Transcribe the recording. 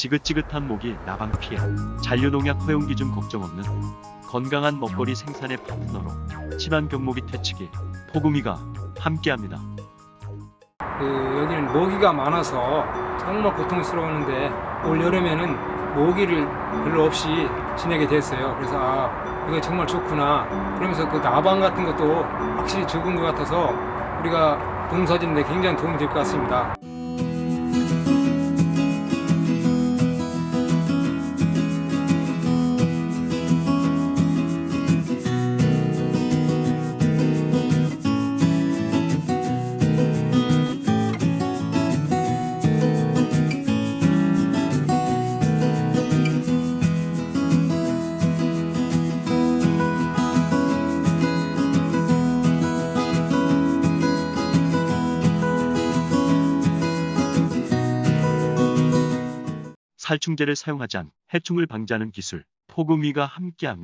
지긋지긋한 모기 나방 피해 잔류농약 허용 기준 걱정 없는 건강한 먹거리 생산의 파트너로 친환 경모기 퇴치기 포구미가 함께합니다. 그 여기는 모기가 많아서 정말 고통스러웠는데 올 여름에는 모기를 별로 없이 지내게 됐어요. 그래서 아 이거 정말 좋구나. 그러면서 그 나방 같은 것도 확실히 적은 것 같아서 우리가 농사짓는데 굉장히 도움이 될 것 같습니다. 살충제를 사용하지 않 해충을 방지하는 기술 포구미가 함께합니다.